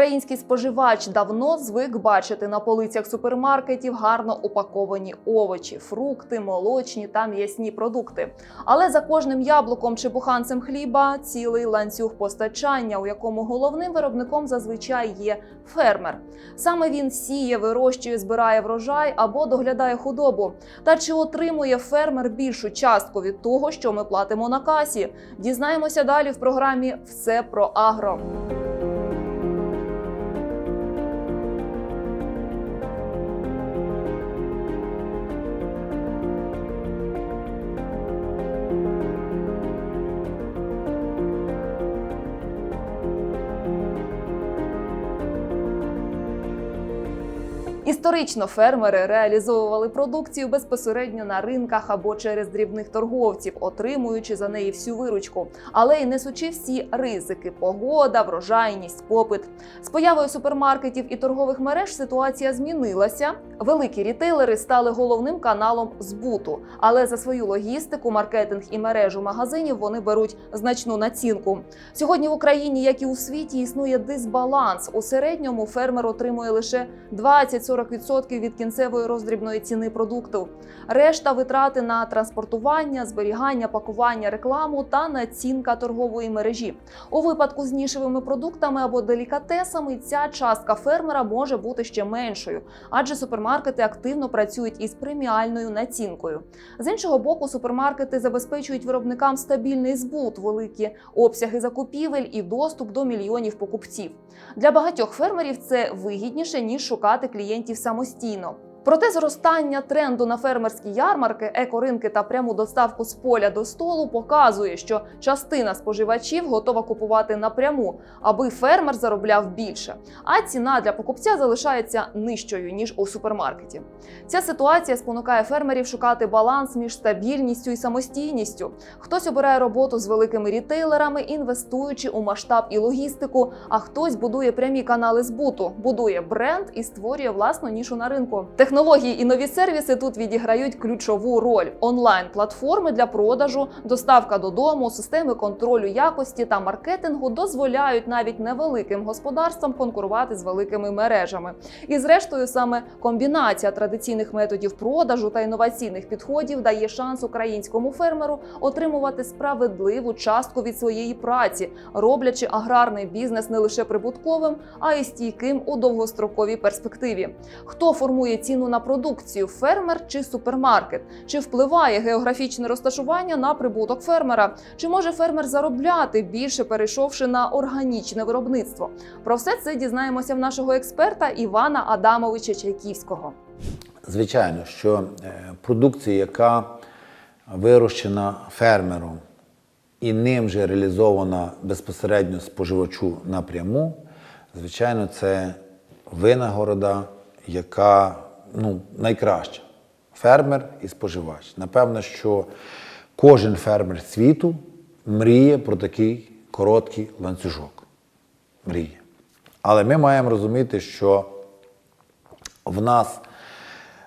Український споживач давно звик бачити на полицях супермаркетів гарно упаковані овочі, фрукти, молочні та м'ясні продукти. Але за кожним яблуком чи буханцем хліба цілий ланцюг постачання, у якому головним виробником зазвичай є фермер. Саме він сіє, вирощує, збирає врожай або доглядає худобу. Та чи отримує фермер більшу частку від того, що ми платимо на касі? Дізнаємося далі в програмі Все про агро. Історично фермери реалізовували продукцію безпосередньо на ринках або через дрібних торговців, отримуючи за неї всю виручку, але й несучи всі ризики: погода, врожайність, попит. З появою супермаркетів і торгових мереж ситуація змінилася. Великі рітейлери стали головним каналом збуту, але за свою логістику, маркетинг і мережу магазинів вони беруть значну націнку. Сьогодні в Україні, як і у світі, існує дисбаланс. У середньому фермер отримує лише 20-40% від кінцевої роздрібної ціни продукту. Решта витрати на транспортування, зберігання, пакування, рекламу та націнка торгової мережі. У випадку з нішевими продуктами або делікатесами ця частка фермера може бути ще меншою, адже супермаркети активно працюють із преміальною націнкою. З іншого боку, супермаркети забезпечують виробникам стабільний збут, великі обсяги закупівель і доступ до мільйонів покупців. Для багатьох фермерів це вигідніше ніж шукати клієнтів самостійно. Проте зростання тренду на фермерські ярмарки, екоринки та пряму доставку з поля до столу показує, що частина споживачів готова купувати напряму, аби фермер заробляв більше, а ціна для покупця залишається нижчою ніж у супермаркеті. Ця ситуація спонукає фермерів шукати баланс між стабільністю і самостійністю. Хтось обирає роботу з великими рітейлерами, інвестуючи у масштаб і логістику, а хтось будує прямі канали збуту, будує бренд і створює власну нішу на ринку. Технології і нові сервіси тут відіграють ключову роль: онлайн-платформи для продажу, доставка додому, системи контролю якості та маркетингу дозволяють навіть невеликим господарствам конкурувати з великими мережами. І зрештою, саме комбінація традиційних методів продажу та інноваційних підходів дає шанс українському фермеру отримувати справедливу частку від своєї праці, роблячи аграрний бізнес не лише прибутковим, а й стійким у довгостроковій перспективі. Хто формує ціну на продукцію фермер чи супермаркет? Чи впливає географічне розташування на прибуток фермера? Чи може фермер заробляти більше, перейшовши на органічне виробництво? Про все це дізнаємося в нашого експерта Івана Адамовича Чайківського. Звичайно, що е, продукція, яка вирощена фермером і ним же реалізована безпосередньо споживачу напряму, звичайно, це винагорода, яка ну, найкраща. Фермер і споживач. Напевно, що кожен фермер світу мріє про такий короткий ланцюжок. Мріє. Але ми маємо розуміти, що в нас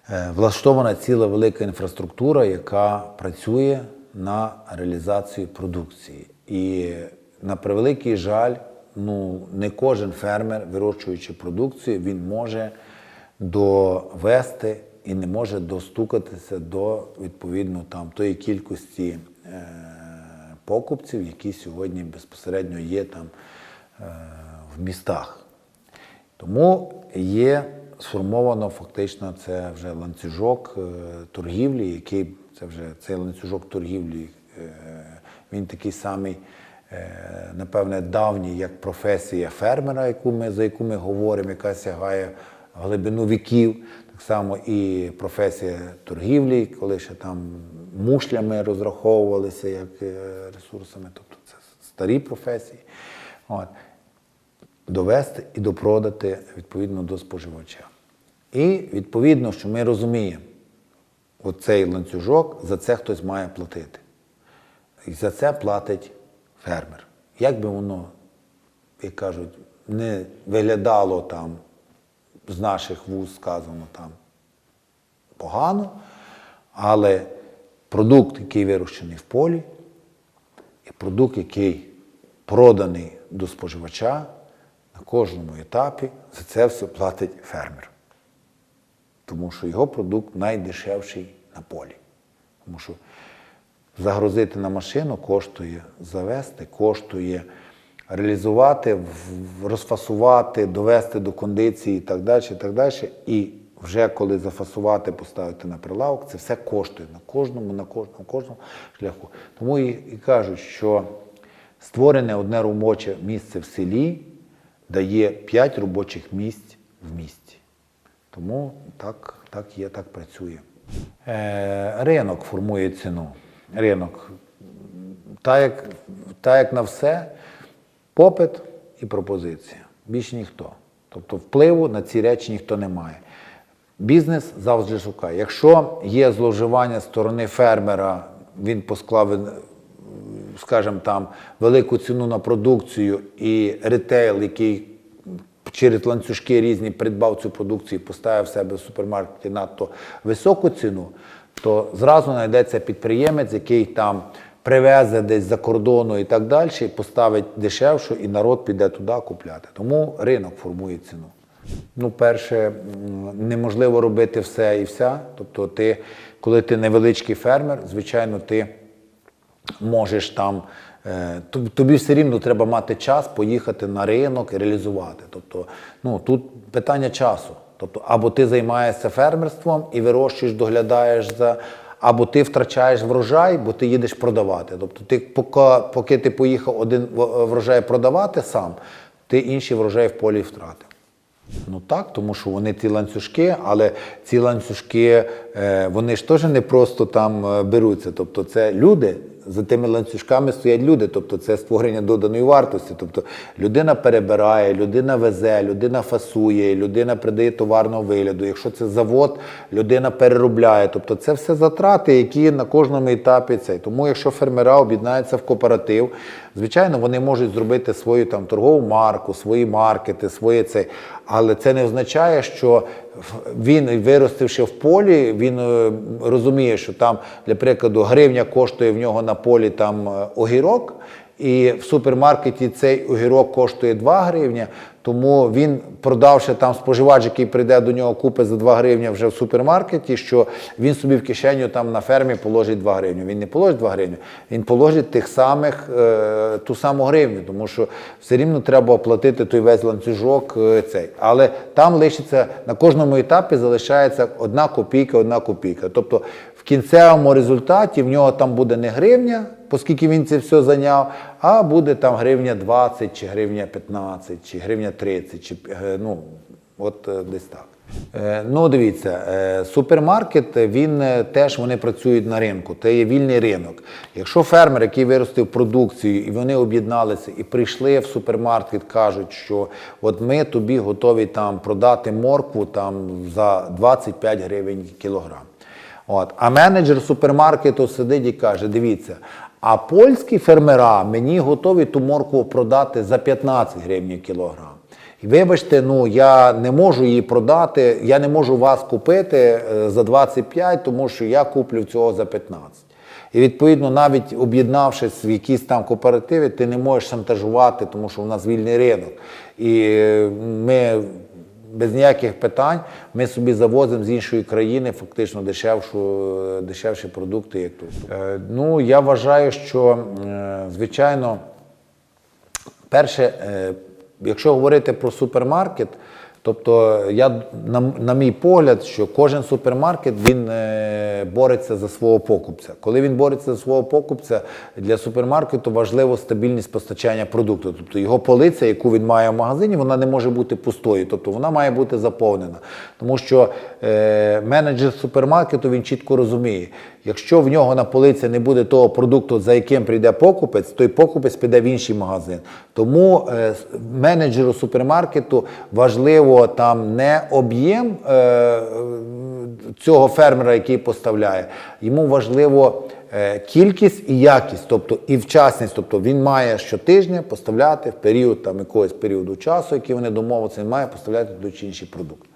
е, влаштована ціла велика інфраструктура, яка працює на реалізацію продукції. І на превеликий жаль, ну, не кожен фермер, вирощуючи продукцію, він може довести і не може достукатися до відповідно там тої кількості е, покупців, які сьогодні безпосередньо є там е, в містах. Тому є сформовано фактично це вже ланцюжок е, торгівлі, який це вже цей ланцюжок торгівлі, е, він такий самий, е, напевне, давній, як професія фермера, яку ми, за яку ми говоримо, яка сягає глибину віків. Так само і професія торгівлі, коли ще там мушлями розраховувалися як е, ресурсами, тобто це старі професії. От довести і допродати відповідно до споживача. І відповідно, що ми розуміємо, оцей ланцюжок за це хтось має платити. І за це платить фермер. Як би воно, як кажуть, не виглядало там з наших вуз сказано там погано, але продукт, який вирощений в полі, і продукт, який проданий до споживача, на кожному етапі за це все платить фермер. Тому що його продукт найдешевший на полі. Тому що загрузити на машину коштує завести, коштує реалізувати, розфасувати, довести до кондиції і так далі. І, так далі. і вже коли зафасувати, поставити на прилавок, це все коштує на кожному, на кожному, кожному шляху. Тому і, і кажуть, що створене одне робоче місце в селі дає 5 робочих місць в місті. Тому так, так є, так працює. Е, ринок формує ціну. Ринок. Так як, так як на все, попит і пропозиція. Більш ніхто. Тобто впливу на ці речі ніхто не має. Бізнес завжди шукає. Якщо є зловживання сторони фермера, він посклав, е, скажімо там, велику ціну на продукцію, і ретейл, який через ланцюжки різні придбав цю продукцію і поставив себе в супермаркеті надто високу ціну, то зразу знайдеться підприємець, який там привезе десь за кордону і так далі, поставить дешевшу, і народ піде туди купляти. Тому ринок формує ціну. Ну, перше, неможливо робити все і вся. Тобто, ти, коли ти невеличкий фермер, звичайно, ти можеш там. е, Тобі все рівно треба мати час поїхати на ринок і реалізувати. Тобто, ну тут питання часу. Тобто, або ти займаєшся фермерством і вирощуєш, доглядаєш за, або ти втрачаєш врожай, бо ти їдеш продавати. Тобто, ти поки, поки ти поїхав один врожай продавати сам, ти інші врожаї в полі втратив. Ну так, тому що вони ті ланцюжки, але ці ланцюжки, е, вони ж теж не просто там е, беруться. Тобто це люди, за тими ланцюжками стоять люди, тобто це створення доданої вартості. Тобто людина перебирає, людина везе, людина фасує, людина придає товарного вигляду. Якщо це завод, людина переробляє. Тобто це все затрати, які на кожному етапі цей. Тому якщо фермера об'єднаються в кооператив, звичайно, вони можуть зробити свою там торгову марку, свої маркети, своє це. Але це не означає, що він, виростивши в полі, він е, розуміє, що там, для прикладу, гривня коштує в нього на полі там е, огірок, і в супермаркеті цей огірок коштує 2 гривні, тому він, продавши там споживач, який прийде до нього, купить за 2 гривні вже в супермаркеті, що він собі в кишеню там на фермі положить 2 гривні. Він не положить 2 гривні, він положить тих самих, е, ту саму гривню, тому що все рівно треба оплатити той весь ланцюжок е, цей. Але там лишиться на кожному етапі залишається одна копійка, одна копійка. Тобто в кінцевому результаті в нього там буде не гривня, оскільки він це все зайняв, а буде там гривня 20, чи гривня 15, чи гривня 30, чи е, ну, от е, десь так. Е, Ну, дивіться, супермаркет, він теж вони працюють на ринку, це є вільний ринок. Якщо фермер, який виростив продукцію, і вони об'єдналися і прийшли в супермаркет, кажуть, що от ми тобі готові там продати моркву там за 25 гривень кілограм. От. А менеджер супермаркету сидить і каже: дивіться, а польські фермера мені готові ту моркву продати за 15 гривень кілограм. І вибачте, ну я не можу її продати, я не можу вас купити е, за 25, тому що я куплю цього за 15. І відповідно, навіть об'єднавшись в якісь там кооперативи, ти не можеш шантажувати, тому що у нас вільний ринок. І е, ми без ніяких питань ми собі завозимо з іншої країни фактично дешевшу, дешевші продукти, як тут. Е, Ну, я вважаю, що, е, звичайно, перше, е, якщо говорити про супермаркет, тобто я на, на мій погляд, що кожен супермаркет він е, бореться за свого покупця. Коли він бореться за свого покупця, для супермаркету важливо стабільність постачання продукту. Тобто його полиця, яку він має в магазині, вона не може бути пустою, тобто вона має бути заповнена. Тому що е, менеджер супермаркету він чітко розуміє, якщо в нього на полиці не буде того продукту, за яким прийде покупець, той покупець піде в інший магазин. Тому е, менеджеру супермаркету важливо там не об'єм е, цього фермера, який поставляє. Йому важливо е, кількість і якість, тобто і вчасність. Тобто він має щотижня поставляти в період там якогось періоду часу, який вони домовилися, він має поставляти той чи інший продукт.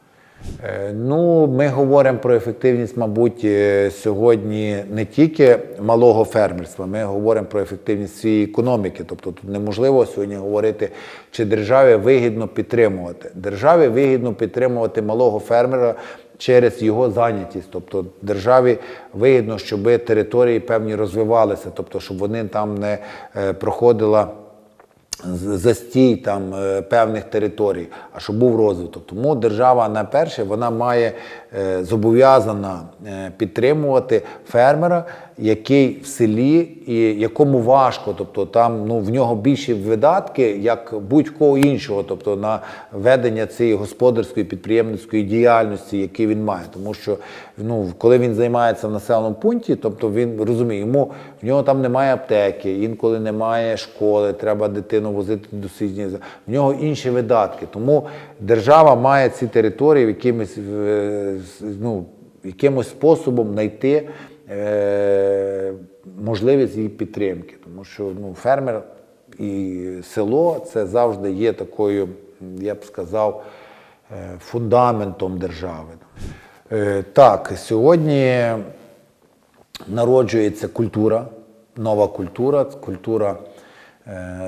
Е, Ну, ми говоримо про ефективність, мабуть, е, сьогодні не тільки малого фермерства, ми говоримо про ефективність всієї економіки. Тобто тут неможливо сьогодні говорити, чи державі вигідно підтримувати. Державі вигідно підтримувати малого фермера через його зайнятість. Тобто державі вигідно, щоб території певні розвивалися, тобто щоб вони там не е, проходила з- застій там е, певних територій, а щоб був розвиток. Тому держава на перше вона має е, зобов'язана е, підтримувати фермера, який в селі і якому важко, тобто там ну в нього більші видатки, як будь-кого іншого, тобто на ведення цієї господарської підприємницької діяльності, які він має. Тому що ну коли він займається в населеному пункті, тобто він розуміє, йому в нього там немає аптеки, інколи немає школи, треба дитину возити до сусідньої. В нього інші видатки. Тому держава має ці території в якимось, е, ну, якимось способом знайти е, можливість її підтримки. Тому що ну, фермер і село це завжди є такою, я б сказав, е, фундаментом держави. Е, Так, сьогодні народжується культура, нова культура, культура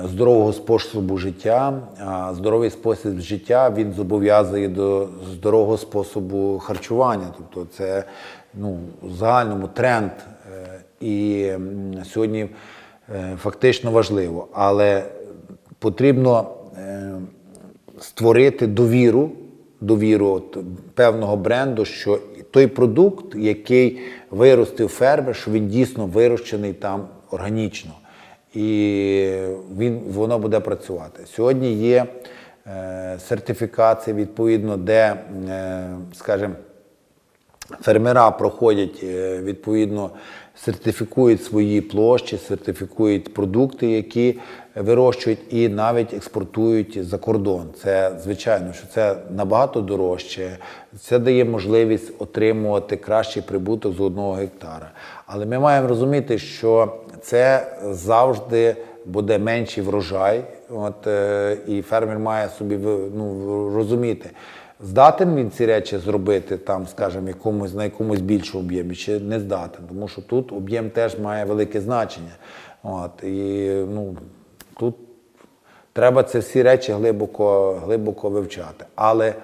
здорового способу життя. А здоровий спосіб життя він зобов'язує до здорового способу харчування. Тобто це ну, в загальному тренд. е, І сьогодні е, фактично важливо. Але потрібно е, створити довіру, довіру от, певного бренду, що той продукт, який виростив фермер, що він дійсно вирощений там органічно. І він, воно буде працювати. Сьогодні є сертифікація, відповідно, де, скажімо, Фермера проходять е, відповідно, сертифікують свої площі, сертифікують продукти, які вирощують, і навіть експортують за кордон. Це звичайно, що це набагато дорожче. Це дає можливість отримувати кращий прибуток з одного гектара. Але ми маємо розуміти, що це завжди буде менший врожай. От, е, і фермер має собі ну, розуміти. Здатен він ці речі зробити там, скажімо, якомусь на якомусь більшому об'ємі, чи не здатен, тому що тут об'єм теж має велике значення. От, і ну, тут треба ці всі речі глибоко, глибоко вивчати. Але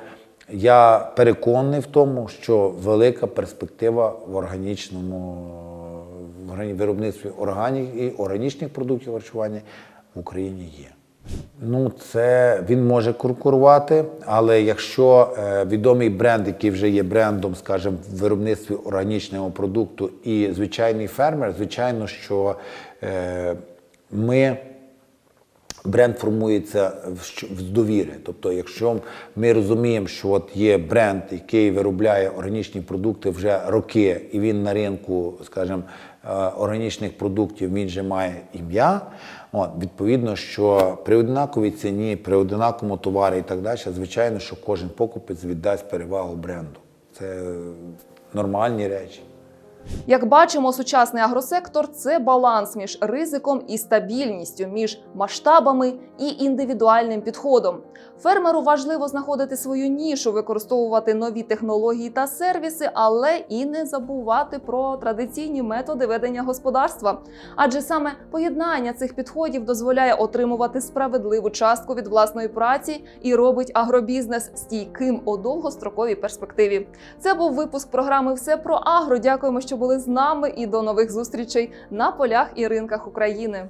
я переконаний в тому, що велика перспектива в органічному в виробництві органік і органічних продуктів харчування в Україні є. Ну, це він може конкурувати, але якщо е, відомий бренд, який вже є брендом, скажімо, в виробництві органічного продукту, і звичайний фермер, звичайно, що е, ми бренд формується в довіри. Тобто, якщо ми розуміємо, що от є бренд, який виробляє органічні продукти вже роки, і він на ринку, скажімо, е, органічних продуктів він же має ім'я. От, відповідно, що при однаковій ціні, при однаковому товарі і так далі, звичайно, що кожен покупець віддасть перевагу бренду. Це нормальні речі. Як бачимо, сучасний агросектор це баланс між ризиком і стабільністю, між масштабами і індивідуальним підходом. Фермеру важливо знаходити свою нішу, використовувати нові технології та сервіси, але і не забувати про традиційні методи ведення господарства. Адже саме поєднання цих підходів дозволяє отримувати справедливу частку від власної праці і робить агробізнес стійким у довгостроковій перспективі. Це був випуск програми Все про агро. Дякуємо, що були з нами, і до нових зустрічей на полях і ринках України.